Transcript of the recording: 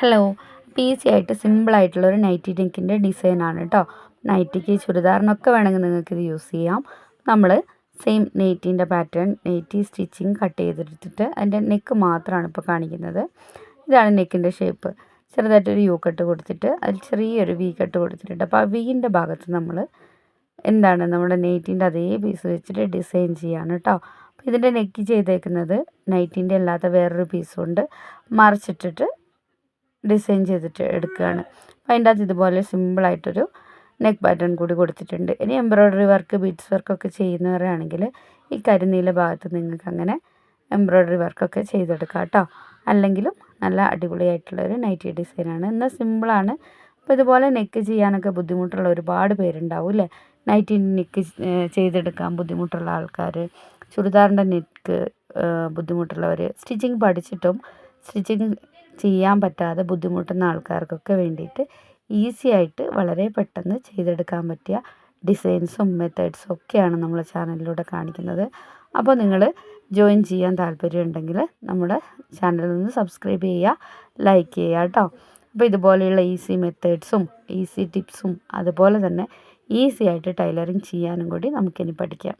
Hello അപ്പോൾ easy ആയിട്ട് സിമ്പിളായിട്ടുള്ള ഒരു നൈറ്റി നെക്കിന്റെ ഡിസൈനാണ് കേട്ടോ നൈറ്റിക്ക് ചുരിദാറിനൊക്കെ വേണമെങ്കിൽ നിങ്ങൾക്ക് ഇത് യൂസ് ചെയ്യാം. നമ്മൾ സെയിം നെയ്റ്റീന്റെ പാറ്റേൺ നെയ്റ്റി സ്റ്റിച്ചിങ് കട്ട് ചെയ്തെടുത്തിട്ട് അതിന്റെ നെക്ക് മാത്രമാണ് ഇപ്പോൾ കാണിക്കുന്നത്. ഇതാണ് നെക്കിന്റെ ഷേപ്പ് ചെറുതായിട്ടൊരു യു കട്ട് കൊടുത്തിട്ട് അതിൽ ചെറിയൊരു വി കട്ട് കൊടുത്തിട്ടുണ്ട്. അപ്പോൾ ആ വീന്റെ ഭാഗത്ത് നമ്മൾ എന്താണ് നമ്മുടെ നെയ്റ്റിന്റെ അതേ പീസ് വെച്ചിട്ട് ഡിസൈൻ ചെയ്യാണ് കേട്ടോ അപ്പോൾ ഇതിന്റെ നെക്ക് ചെയ്തേക്കുന്നത് നൈറ്റിന്റെ അല്ലാത്ത വേറൊരു പീസുകൊണ്ട് മറിച്ചിട്ടിട്ട് ഡിസൈൻ ചെയ്തിട്ട് എടുക്കുകയാണ്. അപ്പോൾ അതിന്റെ അകത്ത് ഇതുപോലെ സിമ്പിളായിട്ടൊരു നെക്ക് പാറ്റേൺ കൂടി കൊടുത്തിട്ടുണ്ട്. ഇനി എംബ്രോയ്ഡറി വർക്ക് ബീഡ്സ് വർക്കൊക്കെ ചെയ്യുന്നവരാണെങ്കിൽ ഈ കരിനീല ഭാഗത്ത് നിങ്ങൾക്ക് അങ്ങനെ എംബ്രോയ്ഡറി വർക്കൊക്കെ ചെയ്തെടുക്കാം കേട്ടോ. അല്ലെങ്കിലും നല്ല അടിപൊളിയായിട്ടുള്ളൊരു നൈറ്റി ഡിസൈനാണ് എന്നാൽ സിമ്പിളാണ് അപ്പോൾ ഇതുപോലെ നെക്ക് ചെയ്യാനൊക്കെ ബുദ്ധിമുട്ടുള്ള ഒരുപാട് പേരുണ്ടാവും അല്ലേ? നൈറ്റി നെക്ക് ചെയ്തെടുക്കാൻ ബുദ്ധിമുട്ടുള്ള ആൾക്കാർ ചുരിദാറിന്റെ നെക്ക് ബുദ്ധിമുട്ടുള്ളവർ സ്റ്റിച്ചിങ് പഠിച്ചിട്ടും സ്റ്റിച്ചിങ് ചെയ്യാൻ പറ്റാതെ ബുദ്ധിമുട്ടുന്ന ആൾക്കാർക്കൊക്കെ വേണ്ടിയിട്ട് ഈസി ആയിട്ട് വളരെ പെട്ടെന്ന് ചെയ്തെടുക്കാൻ പറ്റിയ ഡിസൈൻസും മെത്തേഡ്സും ഒക്കെയാണ് നമ്മൾ ചാനലിലൂടെ കാണിക്കുന്നത്. അപ്പോൾ നിങ്ങൾ ജോയിൻ ചെയ്യാൻ താല്പര്യമുണ്ടെങ്കിൽ നമ്മുടെ ചാനലിൽ നിന്ന് സബ്സ്ക്രൈബ് ചെയ്യുക ലൈക്ക് ചെയ്യുക കേട്ടോ. അപ്പോൾ ഇതുപോലെയുള്ള ഈസി മെത്തേഡ്സും ഈസി ടിപ്സും അതുപോലെ തന്നെ ഈസി ആയിട്ട് ടൈലറിങ് ചെയ്യാനും കൂടി നമുക്കിനി പഠിക്കാം.